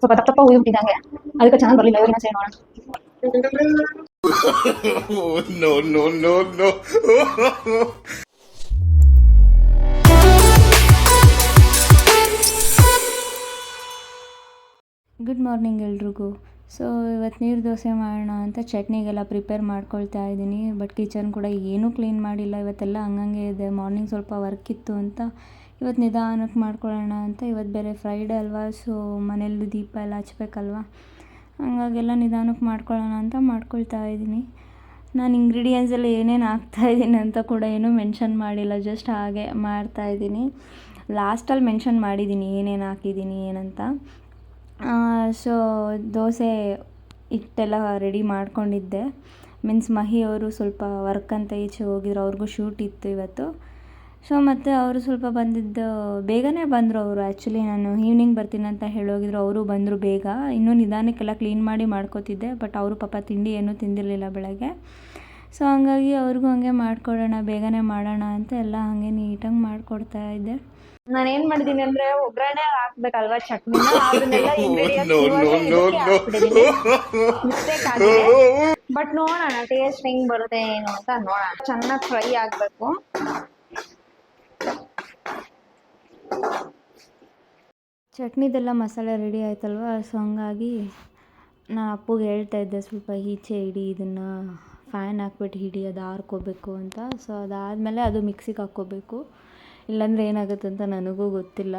ಸ್ವಲ್ಪ ತಪ್ಪ ತಪ್ಪ ಉಯ್ಬಿಟ್ಟಿದ್ದಂಗೆ ಅದಕ್ಕೆ ಚೆನ್ನಾಗಿ ಬರಲಿಲ್ಲ ಇವರಿನ ಸೇರಿ ನೋಡೋಣ. Oh, no, no, no, no. Good morning ಎಲ್ರಿಗೂ. ಸೊ ಇವತ್ತು ನೀರು ದೋಸೆ ಮಾಡೋಣ ಅಂತ ಚಟ್ನಿಗೆಲ್ಲ ಪ್ರಿಪೇರ್ ಮಾಡ್ಕೊಳ್ತಾ ಇದ್ದೀನಿ ಬಟ್ ಕಿಚನ್ ಕೂಡ ಏನೂ ಕ್ಲೀನ್ ಮಾಡಿಲ್ಲ. ಇವತ್ತೆಲ್ಲ ಹಂಗಂಗೆ ಇದೆ ಮಾರ್ನಿಂಗ್ ಸ್ವಲ್ಪ ವರ್ಕ್ ಇತ್ತು ಅಂತ ಇವತ್ತು ನಿಧಾನಕ್ಕೆ ಮಾಡ್ಕೊಳ್ಳೋಣ ಅಂತ. ಇವತ್ತು ಬೇರೆ ಫ್ರೈಡೇ ಅಲ್ವಾ ಸೊ ಮನೇಲಿ ದೀಪ ಎಲ್ಲ ಹಚ್ಬೇಕಲ್ವ? ಹಂಗಾಗೆಲ್ಲ ನಿಧಾನಕ್ಕೆ ಮಾಡ್ಕೊಳ್ಳೋಣ ಅಂತ ಮಾಡ್ಕೊಳ್ತಾ ಇದ್ದೀನಿ. ನಾನು ಇಂಗ್ರೀಡಿಯೆಂಟ್ಸ್ ಎಲ್ಲ ಏನೇನು ಹಾಕ್ತಾಯಿದ್ದೀನಿ ಅಂತ ಕೂಡ ಏನೂ ಮೆನ್ಷನ್ ಮಾಡಿಲ್ಲ ಜಸ್ಟ್ ಹಾಗೆ ಮಾಡ್ತಾಯಿದ್ದೀನಿ ಲಾಸ್ಟಲ್ಲಿ ಮೆನ್ಷನ್ ಮಾಡಿದ್ದೀನಿ ಏನೇನು ಹಾಕಿದ್ದೀನಿ ಏನಂತ. ಸೊ ದೋಸೆ ಹಿಟ್ಟೆಲ್ಲ ರೆಡಿ ಮಾಡ್ಕೊಂಡಿದ್ದೆ. ಮೀನ್ಸ್ ಮಹಿ ಅವರು ಸ್ವಲ್ಪ ವರ್ಕ್ ಅಂತ ಈಚೆ ಹೋಗಿದ್ರು, ಅವ್ರಿಗೂ ಶೂಟ್ ಇತ್ತು ಇವತ್ತು. ಸೊ ಮತ್ತು ಅವರು ಸ್ವಲ್ಪ ಬಂದಿದ್ದು ಬೇಗನೆ ಬಂದರು ಅವರು. ಆ್ಯಕ್ಚುಲಿ ನಾನು ಈವ್ನಿಂಗ್ ಬರ್ತೀನಿ ಅಂತ ಹೇಳೋಗಿದ್ರು ಅವರು ಬಂದರು ಬೇಗ. ಇನ್ನೂ ನಿಧಾನಕ್ಕೆಲ್ಲ ಕ್ಲೀನ್ ಮಾಡಿ ಮಾಡ್ಕೋತಿದ್ದೆ ಬಟ್ ಅವರು ಪಾಪ ತಿಂಡಿ ಏನೂ ತಿಂದಿರಲಿಲ್ಲ ಬೆಳಗ್ಗೆ. ಸೊ ಹಂಗಾಗಿ ಅವ್ರಿಗೂ ಹಂಗೆ ಮಾಡಿಕೊಡೋಣ ಬೇಗನೆ ಮಾಡೋಣ ಅಂತ ಎಲ್ಲ ಹಾಗೆ ನೀಟಾಗಿ ಮಾಡಿಕೊಡ್ತಾ ಇದ್ದೆ. ನಾನು ಏನ್ ಮಾಡಿದೀನಿ ಅಂದ್ರೆ ಒಗ್ಗರಣೆ ಹಾಕ್ಬೇಕಲ್ವಾ ಚಟ್ನಿನ? ಬಟ್ ನೋಡೋಣ ಟೇಸ್ಟ್ ಹೆಂಗ್ ಬರುತ್ತೆ ಏನು ಅಂತ ನೋಡೋಣ. ಚೆನ್ನಾಗಿ ಫ್ರೈ ಆಗ್ಬೇಕು. ಚಟ್ನಿದೆಲ್ಲ ಮಸಾಲೆ ರೆಡಿ ಆಯ್ತಲ್ವ? ಸೊ ಹಂಗಾಗಿ ನಾನು ಅಪ್ಪಗೆ ಹೇಳ್ತಾ ಇದ್ದೆ, ಸ್ವಲ್ಪ ಈಚೆ ಇಡಿ, ಇದನ್ನು ಫ್ಯಾನ್ ಹಾಕ್ಬಿಟ್ಟು ಹಿಡಿ, ಅದು ಆರ್ಕೋಬೇಕು ಅಂತ. ಸೊ ಅದಾದಮೇಲೆ ಅದು ಮಿಕ್ಸಿಗೆ ಹಾಕ್ಕೋಬೇಕು. ಇಲ್ಲಾಂದರೆ ಏನಾಗುತ್ತೆ ಅಂತ ನನಗೂ ಗೊತ್ತಿಲ್ಲ.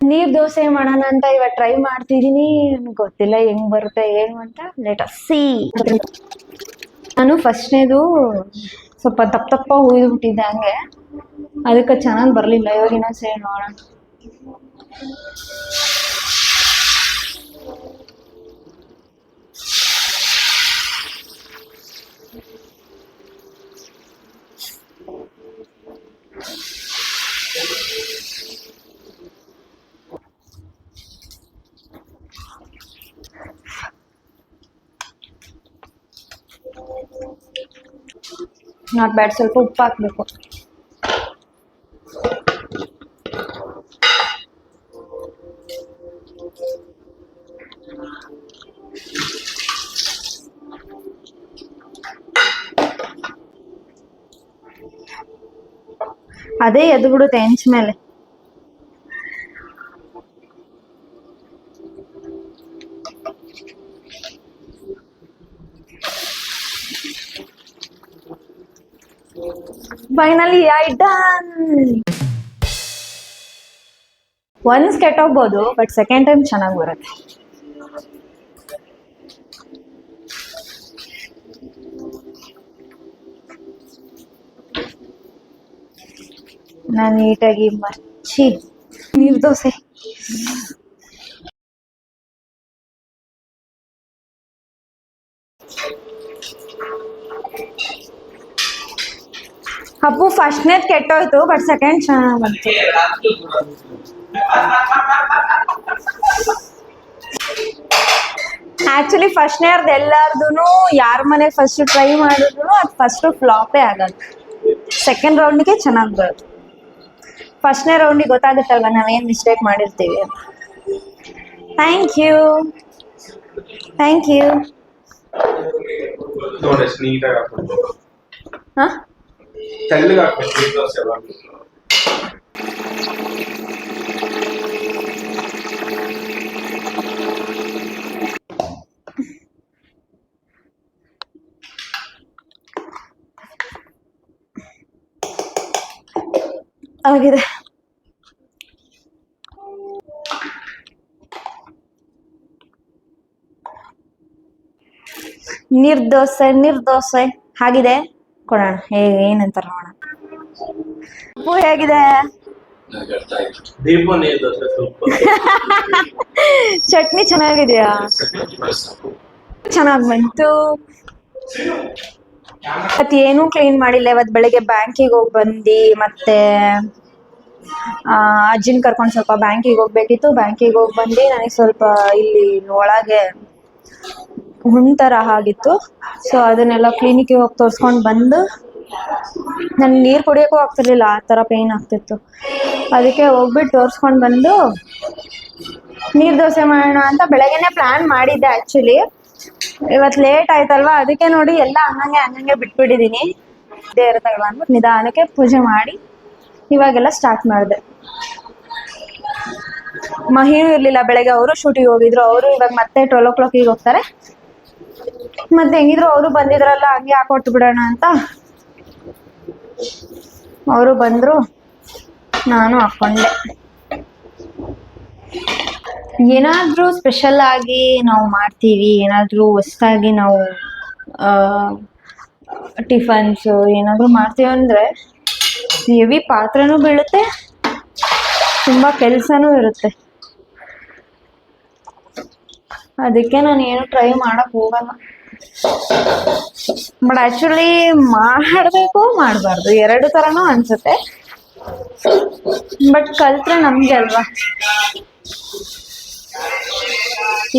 ನೀರ್ ದೋಸೆ ಮಾಡೋಣ ಅಂತ ಇವತ್ತು ಟ್ರೈ ಮಾಡ್ತಿದೀನಿ. ಗೊತ್ತಿಲ್ಲ ಹೆಂಗ್ ಬರುತ್ತೆ, ಏನು ಅಂತ. ಲೆಟ್ ಸಿ ನಾನು ಫಸ್ಟ್ನೇದು ಸ್ವಲ್ಪ ತಪ್ಪ ತಪ್ಪ ಉಯ್ದುಬಿಟ್ಟಿದ್ದೆ ಹಂಗೆ. ಅದಕ್ಕೆ ಚೆನ್ನಾಗಿ ಬರಲಿಲ್ಲ. ಏನೋ ಸೇರಿ ನೋಡೋಣ. ನಾಟ್ ಬ್ಯಾಡ್ ಸ್ವಲ್ಪ ಉಪ್ಪು ಹಾಕ್ಬೇಕು ಅದೇ ಎದ್ದು ಬಿಡುತ್ತೆ ಹೆಂಚ್ ಮೇಲೆ. ಫೈನಲಿ ಐ ಡನ್ ಒನ್ಸ್ ಕೆಟ್ಟೋಗ್ಬೋದು ಬಟ್ ಸೆಕೆಂಡ್ ಟೈಮ್ ಚೆನ್ನಾಗಿ ಬರುತ್ತೆ. ನಾನು ನೀಟಾಗಿ ಮರ್ಚಿ, ನೀರು ದೋಸೆ. ಅಪ್ಪು ಫಸ್ಟ್ನೇ ಕೆಟ್ಟೋಯ್ತು ಬಟ್ ಸೆಕೆಂಡ್ ಚೆನ್ನಾಗಿ ಬಂತು. ಆಕ್ಚುಲಿ ಫಸ್ಟ್ನೇರ್ದು ಎಲ್ಲಾರ್ದು ಯಾರ ಮನೆ ಫಸ್ಟ್ ಟ್ರೈ ಮಾಡಿದ್ರು ಅದು ಫಸ್ಟ್ ಫ್ಲಾಪೇ ಆಗಲ್ಲ. ಸೆಕೆಂಡ್ ರೌಂಡಿಗೆ ಚೆನ್ನಾಗಿ ಬರೋದು ಫಸ್ಟ್ನೇ ರೌಂಡಿಗೆ ಗೊತ್ತಾಗುತ್ತಲ್ವ ನಾವೇನು ಮಿಸ್ಟೇಕ್ ಮಾಡಿರ್ತೀವಿ ಅಂತ ಥ್ಯಾಂಕ್ ಯು ಥ್ಯಾಂಕ್ ಯು ನೋಡಿ ಎಷ್ಟು ನೀಟಾಗಿ ಹಾಕ್ಬೇಕು ಹಾಂ ಆಗಿದೆ. ನಿರ್ದೋಸೆ ನಿರ್ದೋಸೆ. ಆಗಿದೆ ಕೊಡೋಣ. ಹೇಗೆ ಏನಂತ ನೋಡೋಣ. ಉಪ್ಪು ಹೇಗಿದೆ? ಚಟ್ನಿ ಚೆನ್ನಾಗಿದೆಯಾ? ಚೆನ್ನಾಗ್ ಬಂತು. ಇವತ್ತು ಏನೂ ಕ್ಲೀನ್ ಮಾಡಿಲ್ಲ. ಇವತ್ ಬೆಳಿಗ್ಗೆ ಬ್ಯಾಂಕಿಗೆ ಹೋಗಿ ಬಂದಿ, ಮತ್ತೆ ಅಜ್ಜಿನ ಕರ್ಕೊಂಡು ಸ್ವಲ್ಪ ಬ್ಯಾಂಕಿಗೆ ಹೋಗ್ಬೇಕಿತ್ತು. ಬ್ಯಾಂಕಿಗೆ ಹೋಗಿ ಬಂದು, ನನಗೆ ಸ್ವಲ್ಪ ಇಲ್ಲಿ ಒಳಗೆ ಹುಣ್ ಥರ ಆಗಿತ್ತು. ಸೊ ಅದನ್ನೆಲ್ಲ ಕ್ಲಿನಿಕ್ಕಿಗೆ ಹೋಗಿ ತೋರಿಸ್ಕೊಂಡು ಬಂದು, ನನ್ಗೆ ನೀರು ಕುಡಿಯೋಕ್ಕೂ ಆಗ್ತಿರ್ಲಿಲ್ಲ. ಆ ಥರ ಪೇಯ್ನ್ ಆಗ್ತಿತ್ತು. ಅದಕ್ಕೆ ಹೋಗ್ಬಿಟ್ಟು ತೋರಿಸ್ಕೊಂಡು ಬಂದು, ನೀರ್ ದೋಸೆ ಮಾಡೋಣ ಅಂತ ಬೆಳಗ್ಗೆನೆ ಪ್ಲಾನ್ ಮಾಡಿದ್ದೆ ಆಕ್ಚುಲಿ ಇವತ್ತು ಲೇಟ್ ಆಯ್ತಲ್ವಾ? ಅದಕ್ಕೆ ನೋಡಿ ಎಲ್ಲ ಹಂಗಂಗೆ ಹಂಗಂಗೆ ಬಿಟ್ಬಿಟ್ಟಿದೀನಿ. ದೇವ್ರ ಅಂದ್ಬಿಟ್ಟು ನಿಧಾನಕ್ಕೆ ಪೂಜೆ ಮಾಡಿ ಇವಾಗೆಲ್ಲ ಸ್ಟಾರ್ಟ್ ಮಾಡಿದೆ. ಮಹಿನೂ ಇರ್ಲಿಲ್ಲ ಬೆಳಗ್ಗೆ, ಅವರು ಶೂಟಿಗೆ ಹೋಗಿದ್ರು. ಅವರು ಇವಾಗ ಮತ್ತೆ ಟ್ವೆಲ್ ಓ ಕ್ಲಾಕಿಗೆ ಹೋಗ್ತಾರೆ. ಮತ್ತೆ ಹೆಂಗಿದ್ರು, ಅವರು ಬಂದಿದ್ರಲ್ಲ, ಹಂಗೆ ಹಾಕೊಟ್ಟು ಬಿಡೋಣ ಅಂತ. ಅವರು ಬಂದ್ರು, ನಾನು ಹಾಕೊಂಡೆ. ಏನಾದ್ರೂ ಸ್ಪೆಷಲ್ ಆಗಿ ನಾವು ಮಾಡ್ತೀವಿ, ಏನಾದ್ರೂ ಹೊಸ್ದಾಗಿ ನಾವು ಟಿಫನ್ಸ್ ಏನಾದ್ರೂ ಮಾಡ್ತೀವಿ ಅಂದ್ರೆ ಹೆವಿ ಪಾತ್ರನೂ ಬೀಳುತ್ತೆ, ತುಂಬಾ ಕೆಲಸನೂ ಇರುತ್ತೆ. ಅದಕ್ಕೆ ನಾನು ಏನು ಟ್ರೈ ಮಾಡಕ್ ಹೋಗಲ್ಲ. ಬಟ್ ಆಕ್ಚುಲಿ ಮಾಡಬೇಕು, ಮಾಡಬಾರ್ದು, ಎರಡು ಥರನೂ ಅನ್ಸುತ್ತೆ. ಬಟ್ ಕಲ್ತ್ರೆ ನಮ್ಗೆ ಅಲ್ವಾ?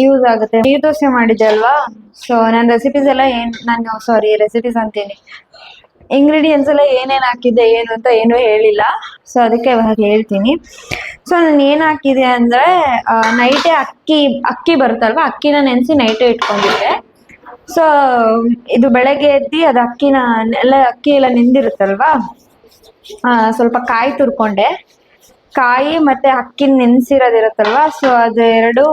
ಯೂಸ್ ಆಗುತ್ತೆ. ನೀರು ದೋಸೆ ಮಾಡಿದ್ದೆ ಅಲ್ವಾ? ಸೊ ನನ್ನ ರೆಸಿಪೀಸ್ ಎಲ್ಲ ಏನ್, ನಾನು ಸಾರಿ ರೆಸಿಪೀಸ್ ಅಂತೀನಿ. ಇಂಗ್ರೀಡಿಯೆಂಟ್ಸ್ ಎಲ್ಲ ಏನೇನು ಹಾಕಿದ್ದೆ, ಏನು ಅಂತ ಏನೂ ಹೇಳಿಲ್ಲ. ಸೊ ಅದಕ್ಕೆ ಇವಾಗ ಹೇಳ್ತೀನಿ. ಸೊ ನಾನು ಏನು ಹಾಕಿದೆ ಅಂದರೆ ನೈಟೇ ಅಕ್ಕಿ ಅಕ್ಕಿ ಬರುತ್ತಲ್ವ? ಅಕ್ಕಿನ ನೆನೆಸಿ ನೈಟೇ ಇಟ್ಕೊಂಡಿದ್ದೆ. ಸೊ ಇದು ಬೆಳಗ್ಗೆ ಎದ್ದು ಅದು ಅಕ್ಕಿನ, ಎಲ್ಲ ಅಕ್ಕಿ ಎಲ್ಲ ನೆಂದಿರುತ್ತಲ್ವಾ? ಸ್ವಲ್ಪ ಕಾಯಿ ತುರ್ಕೊಂಡೆ. ಕಾಯಿ ಮತ್ತೆ ಅಕ್ಕಿ ನೆನೆಸಿರೋದಿರುತ್ತಲ್ವ? ಸೊ ಅದು ಎರಡು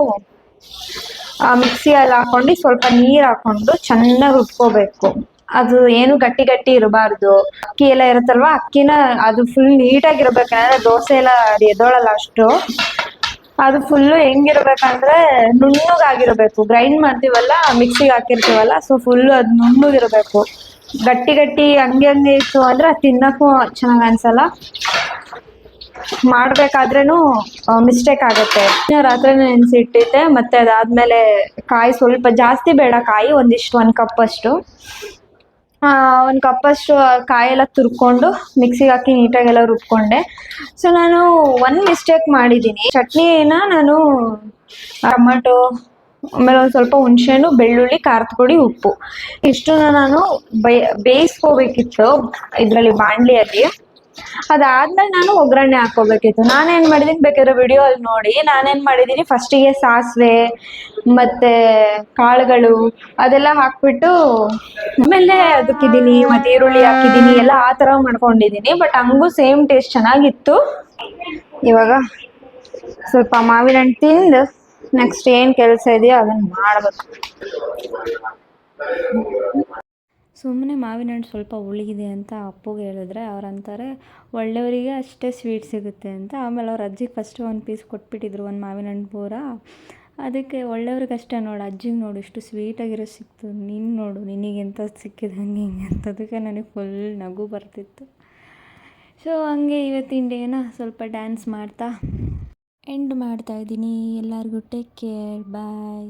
ಮಿಕ್ಸಿಯಲ್ಲಿ ಹಾಕೊಂಡು ಸ್ವಲ್ಪ ನೀರು ಹಾಕೊಂಡು ಚೆನ್ನಾಗಿ ರುಬ್ಕೋಬೇಕು. ಅದು ಏನು ಗಟ್ಟಿ ಗಟ್ಟಿ ಇರಬಾರ್ದು. ಅಕ್ಕಿ ಎಲ್ಲ ಇರುತ್ತಲ್ವ, ಅಕ್ಕಿನ ಅದು ಫುಲ್ ನೀಟಾಗಿರ್ಬೇಕಂದ್ರೆ ದೋಸೆ ಎಲ್ಲ ಅದು ಎದ್ದೋಳಲ್ಲ ಅಷ್ಟು. ಅದು ಫುಲ್ಲು ಹೆಂಗಿರ್ಬೇಕಂದ್ರೆ ನುಣ್ಣಗಾಗಿರ್ಬೇಕು. ಗ್ರೈಂಡ್ ಮಾಡ್ತೀವಲ್ಲ, ಮಿಕ್ಸಿಗೆ ಹಾಕಿರ್ತೀವಲ್ಲ ಸೊ ಫುಲ್ಲು ಅದು ನುಣ್ಣಗಿರ್ಬೇಕು. ಗಟ್ಟಿ ಗಟ್ಟಿ ಹಂಗೆ ಹಂಗೆ ಇತ್ತು ಅಂದ್ರೆ ಅದು ತಿನ್ನಕ್ಕೂ ಚೆನ್ನಾಗಿ ಅನ್ಸಲ್ಲ. ಮಾಡ್ಬೇಕಾದ್ರೂ ಮಿಸ್ಟೇಕ್ ಆಗುತ್ತೆ. ರಾತ್ರಿ ನೆನೆಸಿಟ್ಟಿದ್ದೆ ಮತ್ತೆ ಅದಾದ್ಮೇಲೆ ಕಾಯಿ ಸ್ವಲ್ಪ ಜಾಸ್ತಿ ಬೇಡ ಕಾಯಿ, ಒಂದಿಷ್ಟು, ಒಂದು ಕಪ್ ಅಷ್ಟು. ಒಂದು ಕಪ್ಪಷ್ಟು ಕಾಯಿ ಎಲ್ಲ ತುರ್ಕೊಂಡು ಮಿಕ್ಸಿಗೆ ಹಾಕಿ ನೀಟಾಗೆಲ್ಲ ರುಬ್ಕೊಂಡೆ. ಸೊ ನಾನು ಒಂದ್ ಮಿಸ್ಟೇಕ್ ಮಾಡಿದ್ದೀನಿ. ಚಟ್ನಿನ ನಾನು, ಟೊಮಟೊ, ಆಮೇಲೆ ಒಂದು ಸ್ವಲ್ಪ ಹುಣಸೆಹಣ್ಣು, ಬೆಳ್ಳುಳ್ಳಿ, ಖಾರದ ಪುಡಿ, ಉಪ್ಪು. ಇಷ್ಟನ್ನ ನಾನು ಬೇಯಿಸ್ಕೋಬೇಕಿತ್ತು, ಇದರಲ್ಲಿ ಬಾಣಲಿಯಲ್ಲಿ ಅದಾದ್ಮೇಲೆ ನಾನು ಒಗ್ಗರಣೆ ಹಾಕೋಬೇಕಿತ್ತು ನಾನೇನು ಮಾಡಿದೀನಿ ಬೇಕಾದ್ರೆ ವಿಡಿಯೋ ಅಲ್ಲಿ ನೋಡಿ. ನಾನೇನ್ ಮಾಡಿದೀನಿ ಫಸ್ಟಿಗೆ ಸಾಸಿವೆ, ಮತ್ತೆ ಕಾಳುಗಳು ಅದೆಲ್ಲ ಹಾಕ್ಬಿಟ್ಟು ಆಮೇಲೆ ಅದಕ್ಕಿದ್ದೀನಿ ಮತ್ತೆ ಈರುಳ್ಳಿ ಹಾಕಿದ್ದೀನಿ, ಎಲ್ಲ ಆ ತರ ಮಾಡ್ಕೊಂಡಿದ್ದೀನಿ. ಬಟ್ ಹಂಗೂ ಸೇಮ್ ಟೇಸ್ಟ್ ಚೆನ್ನಾಗಿತ್ತು. ಇವಾಗ ಸ್ವಲ್ಪ ಮಾವಿನ ಹಣ್ಣು ತಿಂದು ನೆಕ್ಸ್ಟ್ ಏನು ಕೆಲಸ ಇದೆಯೋ ಅದನ್ನ ಮಾಡಬೇಕು. ಸುಮ್ಮನೆ ಮಾವಿನ ಹಣ್ಣು ಸ್ವಲ್ಪ ಉಳಿಗಿದೆ ಅಂತ ಅಪ್ಪುಗೆ ಹೇಳಿದ್ರೆ, ಅವ್ರು ಅಂತಾರೆ, ಒಳ್ಳೆಯವರಿಗೆ ಅಷ್ಟೇ ಸ್ವೀಟ್ ಸಿಗುತ್ತೆ ಅಂತ. ಆಮೇಲೆ ಅವ್ರ ಅಜ್ಜಿಗೆ ಫಸ್ಟ್ ಒಂದು ಪೀಸ್ ಕೊಟ್ಬಿಟ್ಟಿದ್ರು, ಒಂದು ಮಾವಿನ ಹಣ್ಣು ಪೂರ ಅದಕ್ಕೆ, ಒಳ್ಳೆಯವ್ರಿಗೆ ಅಷ್ಟೇ ನೋಡು, ಅಜ್ಜಿಗೆ ನೋಡು, ಇಷ್ಟು ಸ್ವೀಟಾಗಿರೋ ಸಿಕ್ತು, ನೀನು ನೋಡು ನಿನಗೆ ಎಂಥದ್ದು ಸಿಕ್ಕಿದೆ ಹಂಗೆ ಹಿಂಗೆ ಅಂತ. ಅದಕ್ಕೆ ನನಗೆ ಫುಲ್ ನಗು ಬರ್ತಿತ್ತು. ಸೊ ಹಂಗೆ ಇವತ್ತಿನ ಡೇನ ಸ್ವಲ್ಪ ಡ್ಯಾನ್ಸ್ ಮಾಡ್ತಾ ಎಂಡ್ ಮಾಡ್ತಾ ಇದ್ದೀನಿ. ಎಲ್ಲರಿಗೂ ಟೇಕ್ ಕೇರ್ ಬಾಯ್